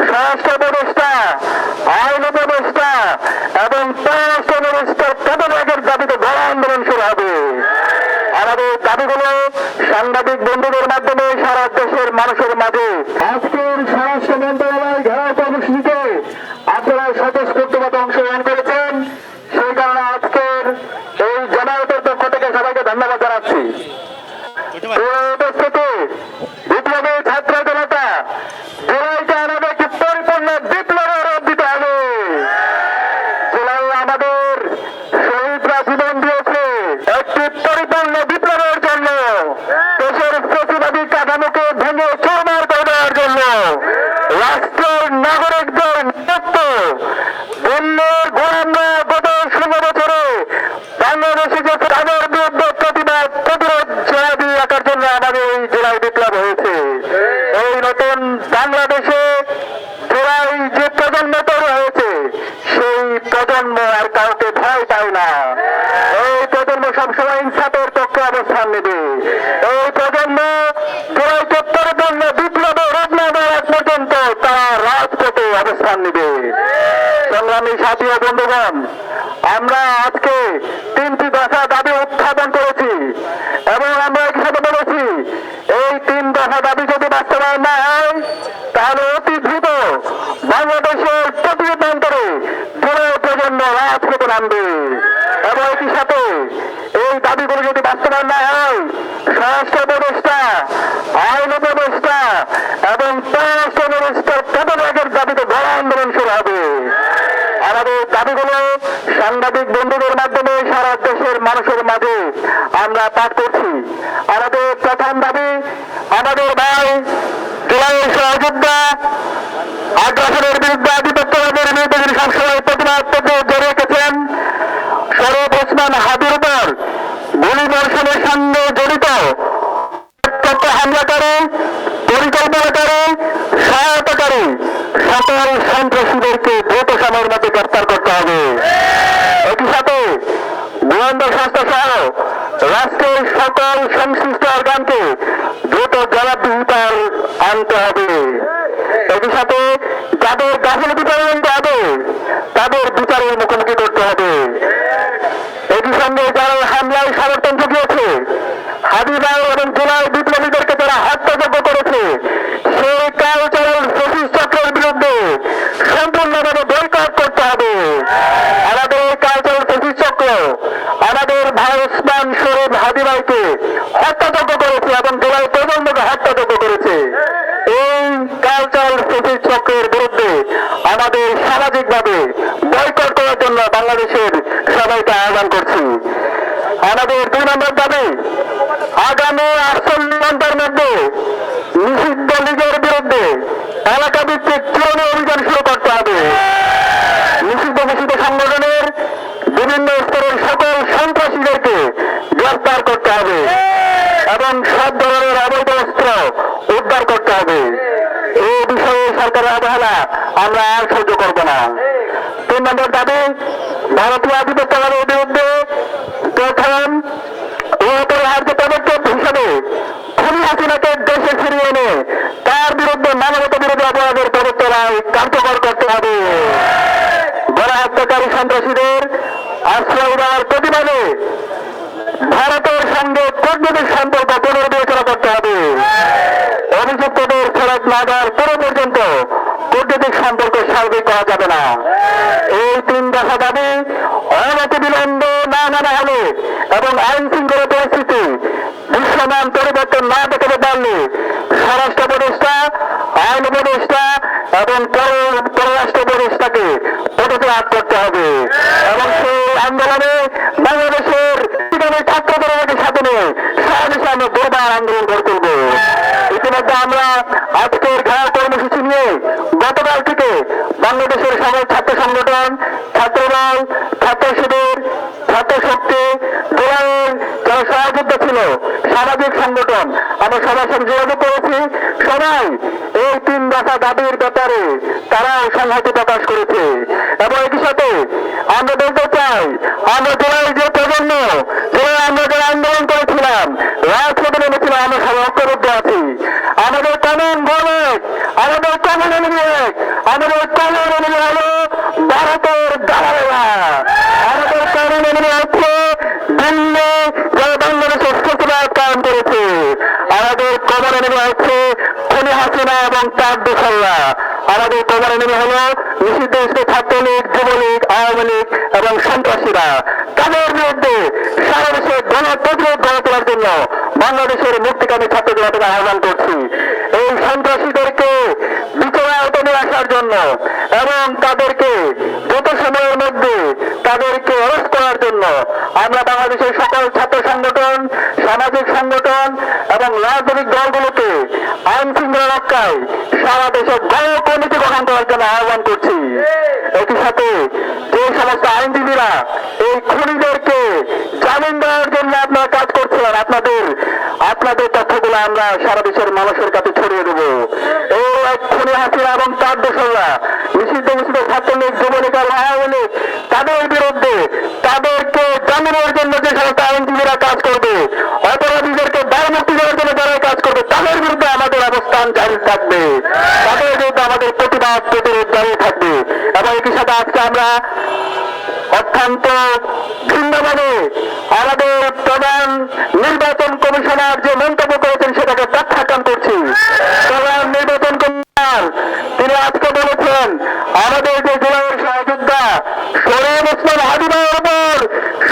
স্বরাষ্ট্র উপদেষ্টা আইন উপদেষ্টা এবং পররাষ্ট্র উপদেষ্টার পদত্যাগের দাবিতে বড় আন্দোলন শুরু হবে আমাদের দাবিগুলো সাংবাদিক বন্ধুদের মাধ্যমে সারা দেশের মানুষের মাঝে আজকের স্বরাষ্ট্র মন্ত্রণালয় ঘেরাও কর্মসূচিতে আপনারা স্বতঃস্ফূর্তভাবে দিল্লির আজকে তিনটি দশা দাবি উত্থাপন করেছি এবং আমরা একই সাথে বলেছি, এই তিন দশা দাবি যদি বাস্তবায়ন না হয়, তাহলে অতি দ্রুত বাংলাদেশের প্রতি প্রান্তরে জেলার প্রজন্ম রাজপথে নামবে। এবং একই সাথে এই দাবিগুলো যদি বাস্তবায়ন না হয়, স্বরাষ্ট্র ব্যবস্থা আইন ব্যবস্থা এবং পররাষ্ট্র ব্যবস্থার পদত্যাগের দাবিতে গণ আন্দোলন শুরু হবে আমাদের দাবিগুলো সাংবাদিক বন্ধুদের মাধ্যমে সারা দেশের মানুষের মাঝে আমরা পাঠ করছি। আমাদের প্রথম দাবি, আমাদের ভাই আগ্রাসনের বিরুদ্ধে আধিপত্যবাদের বিরুদ্ধে প্রতিবাদ রেখেছেন ওসমান উপর গুলি বর্ষণের সঙ্গে জড়িত। হামলাকারী, পরিকল্পনাকারী, সহায়তাকারী সকল সন্ত্রাসীদেরকে দ্রুত সময়ের মধ্যে গ্রেফতার করতে হবে। একই সাথে গোয়েন্দা সংস্থা রাষ্ট্রের সকল সংশ্লিষ্ট অর্গানকে দ্রুত জবাবদিহিতার আনতে হবে। একই সাথে যাদের গাফিলতি পর্যন্ত হবে তাদের বিচারের মুখোমুখি করতে হবে একই সঙ্গে যারা হামলায় সমর্থন জুগিয়েছে হাবিবাই এবং জুলাই বিপ্লবীদেরকে যারা হত্যাযোগ্য করেছে সেই কালচারাল ফসিস চক্রের বিরুদ্ধে সম্পূর্ণভাবে বয়কট করতে হবে আমাদের এই কালচারাল ফসিস চক্র আমাদের ভাই ওসমান শরীফ হাবিবাইকে হত্যাযোগ্য করেছে এবং জুলাই প্রজন্মকে হত্যাযোগ্য করেছে এই কালচারাল ফসিস চক্রের বিরুদ্ধে আমাদের সামাজিকভাবে বয়কট করার জন্য বাংলাদেশের সবাইকে আহ্বান করছি। আমাদের দুই নম্বর দাবি, আগামী আটচল্লিশ ঘণ্টার মধ্যে নিষিদ্ধ লীগের বিরুদ্ধে এলাকা ভিত্তিক চূড়ান্ত অভিযান শুরু করতে হবে। নিষিদ্ধ ঘোষিত সংগঠনের বিভিন্ন স্তরের সকল সন্ত্রাসীদেরকে গ্রেফতার করতে হবে এবং সব ধরনের অবৈধ অস্ত্র উদ্ধার করতে হবে। এই বিষয়ে সরকারের অবহেলা আমরা আর সহ্য করব না। তিন নম্বর দাবি ভারতীয় আধিপত্যবাদের বিরুদ্ধে প্রথম অপরিহার্য পদক্ষেপ হিসেবে খুনি হাসিনাকে দেশে ফিরিয়ে এনে তার বিরুদ্ধে মানবতা বিরোধী অপরাধের কার্যকর করতে হবে। গণহত্যাকারী সন্ত্রাসীদের আশ্রয় দেওয়ার প্রতিবাদে ভারতের সঙ্গে কূটনৈতিক সম্পর্ক পুনর্বিবেচনা করতে হবে। অভিযুক্তদের ফেরত না দেওয়ার পরে পর্যন্ত কূটনৈতিক সম্পর্ক স্বাভাবিক করা যাবে না। এই তিন দফা দাবি অনতি বিলম্ব না মানা হলে এবং আইন শৃঙ্খলা পরিস্থিতি দৃশ্যমান পরিবর্তন না দেখাতে পারলে স্বরাষ্ট্র উপদেষ্টা, আইন উপদেষ্টা এবং পররাষ্ট্র উপদেষ্টাকে পদত্যাগ করতে হবে। এবং সেই আন্দোলনে বাংলাদেশের বিপ্লবী ছাত্রদের সাথে নিয়ে সারা আমরা দুর্বার আন্দোলন গড়ে তুলব। ইতিমধ্যে আমরা আজকের ঘেরা কর্মসূচি নিয়ে বাংলাদেশের সকল ছাত্র সংগঠন ছাত্রদল ছাত্র শিবির, ছাত্র শক্তি জেলার যারা সহযোদ্ধা ছিল। সামাজিক সংগঠন। আমরা সবার সাথে যোগাযোগ করেছি। সবাই এই তিন দফা দাবির ব্যাপারে তারাও সংহতি প্রকাশ করেছে। এবং একই সাথে আমরা বলতে চাই, আমরা জেলায় যে প্রজন্ম জেলায় আমরা যারা আন্দোলন করেছিলাম রাজপথে নেমেছিলাম আমরা সবাই ঐক্যবদ্ধ আছি আমাদের কানুন গণক আমাদের আমাদের কমন এমনি হলো ভারতের দালালেরা আমাদের কমন এমনি হচ্ছে দিল্লি যারা বাংলাদেশের সচিবালয় করেছে আমাদের কমন এমনি হচ্ছে খুনি হাসিনা এবং তার দোসল্লা আমাদের কমন এমনি হলো নিষিদ্ধ ছাত্রলীগ, যুবলীগ, আওয়ামী লীগ এবং সন্ত্রাসীরা। তাদের বিরুদ্ধে সারা দেশে গণ প্রতিরোধ গড়ে তোলার জন্য বাংলাদেশের মুক্তিকামী ছাত্র জনতাকে আহ্বান করছি। এই সন্ত্রাসীদেরকে বিচারে আওতায় নিয়ে আসার জন্য এবং তাদেরকে দ্রুত সময়ের মধ্যে তাদেরকে অরেস্ট করার জন্য আমরা বাংলাদেশের সকল ছাত্র সংগঠন এবং রাজনৈতিক দলগুলোকে আইন শৃঙ্খলা রক্ষায় সারা দেশে গণ কমিটি গঠন করার জন্য আহ্বান করছি। একই সাথে যে সমস্ত আইনজীবীরা এই খুনিদেরকে জামিন দেওয়ার জন্য আপনারা কাজ করছিলেন, আপনাদের আপনাদের তথ্যগুলো আমরা সারা দেশের মানুষের কাছে ছড়িয়ে দেবো। এই খুনি হাসিনা এবং তার দোসররা নিষিদ্ধ নিষিদ্ধ ছাত্রলীগ যুবলীগ এবং আওয়ামী লীগ তাদের বিরুদ্ধে তাদেরকে জামিনের জন্য যে সমস্ত আইনজীবীরা কাজ করবে অপরাধীদেরকে দায় মুক্তি দেওয়ার জন্য যারা কাজ করবে তাদের বিরুদ্ধে আমাদের অবস্থান জারি থাকবে তাদের বিরুদ্ধে জারি থাকবে। এবং একই সাথে আজকে আমরা অত্যন্ত ভিন্নভাবে আমাদের প্রধান নির্বাচন কমিশনার যে মন্তব্য করেছেন সেটাকে প্রত্যাখ্যান করছি। প্রধান নির্বাচন কমিশনার, তিনি আজকে বলেছেন, আমাদের যে জেলার সহযোদ্ধা সরেম ওসমান হাবিবের উপর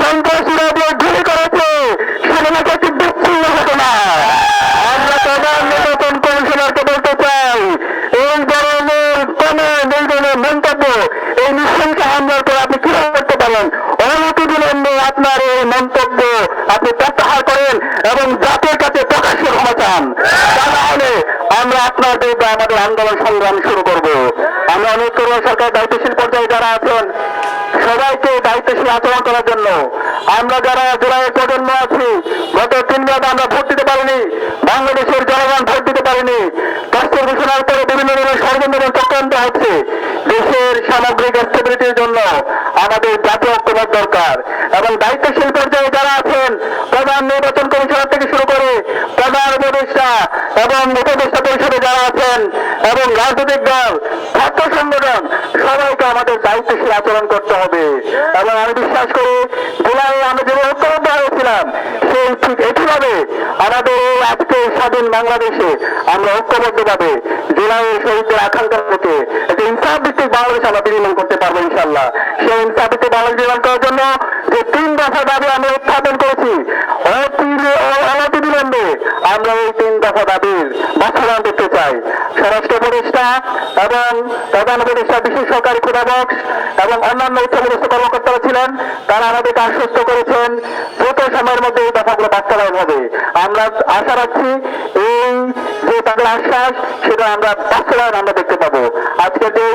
সন্ত্রাসীরা যে গুলি করেছে সেটা নাকি একটি বিচ্ছিন্ন ঘটনা আমরা প্রধান নির্বাচন কমিশনারকে বলতে চাই এই ধরনের কোন এই ধরনের মন্তব্য এই নৃশংস হামলার পর আপনি কি করতে পারেন অনতি বিলম্বে আপনার এই মন্তব্য আপনি প্রত্যাহার করেন এবং জাতির কাছে প্রকাশ্যে ক্ষমা চান। তা আমরা আপনার বিরুদ্ধে আমাদের আন্দোলন সংগ্রাম শুরু করব। আমরা অনুরোধ করব সরকার দায়িত্বশীল পর্যায়ে যারা আছেন, সবাইকে দায়িত্বশীল আচরণ করার জন্য আমরা যারা জেলায় প্রজন্ম আছি, গত তিন রাত আমরা ভোট দিতে পারিনি, বাংলাদেশের জনগণ ভোট দিতে পারিনি। রাষ্ট্র ঘোষণার পরে বিভিন্ন ধরনের ষড়যন্ত্র চক্রান্ত হচ্ছে। দেশের সামগ্রিক স্টেবিলিটির জন্য আমাদের জাতীয় ঐক্যবদ্ধ দরকার। এবং দায়িত্বশীল পর্যায়ে যারা আছেন, প্রধান নির্বাচন কমিশনার থেকে শুরু করে প্রধান উপদেষ্টা এবং উপদেষ্টা পরিষদে যারা আছেন এবং রাজনৈতিক দল, ছাত্র সংগঠন, সবাইকে আমাদের দায়িত্বশীল আচরণ করতে হবে। এবং আমি বিশ্বাস করি, জুলাই আমরা যে ঐক্যবদ্ধ হয়েছিলাম ঠিক একইভাবে আমাদের আজকে স্বাধীন বাংলাদেশে আমরা ঐক্যবদ্ধভাবে জেলায় শহীদদের আকাঙ্ক্ষা থেকে একটা ইনসাফ ভিত্তিক বাংলাদেশ আমরা বিনিময় করতে পারব ইনশাল্লাহ সেই ইনসাফ ভিত্তিক বাংলাদেশ নির্মাণ করার জন্য যে তিন দফা দাবি আমরা উত্থাপন করেছি, অতি- অনতি বিলম্বে আমরা এই তিন দফা দাবির বাস্তবায়ন করতে চাই স্বরাষ্ট্র উপদেষ্টা এবং প্রধান উপদেষ্টা, বিশেষ সরকারি ক্ষুদাবক্স এবং অন্যান্য উচ্চপদস্থ কর্মকর্তারা ছিলেন। তারা আমাদেরকে আশ্বস্ত করেছেন। দ্রুত সময়ের মধ্যে এই কথাগুলো বাস্তবায়ন হবে। আমরা আশা রাখছি এই তাদের আশ্বাস, সেটা আমরা বাস্তবায়ন আমরা দেখতে পাবো। আজকে যে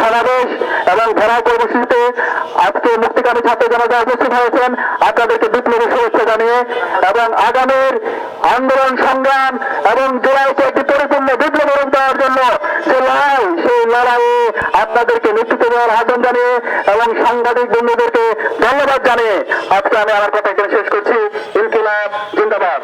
সমাবেশ এবং ঘেরাও কর্মসূচিতে আজকে মুক্তিকামী ছাত্র জনতা উপস্থিত হয়েছেন। আপনাদেরকে বিপ্লবী শুভেচ্ছা জানিয়ে এবং আগামীর আন্দোলন, সংগ্রাম এবং জুলাইকে একটি পরিপূর্ণ বিপ্লব রূপ দেওয়ার জন্য যে লড়াই, সেই লড়াইয়ে আপনাদেরকে নেতৃত্ব দেওয়ার আহ্বান জানিয়ে এবং সাংবাদিক বন্ধুদেরকে ধন্যবাদ জানিয়ে আজকে আমি আমার কথা এখানে শেষ করছি। ইনকিলাব, জিন্দাবাদ।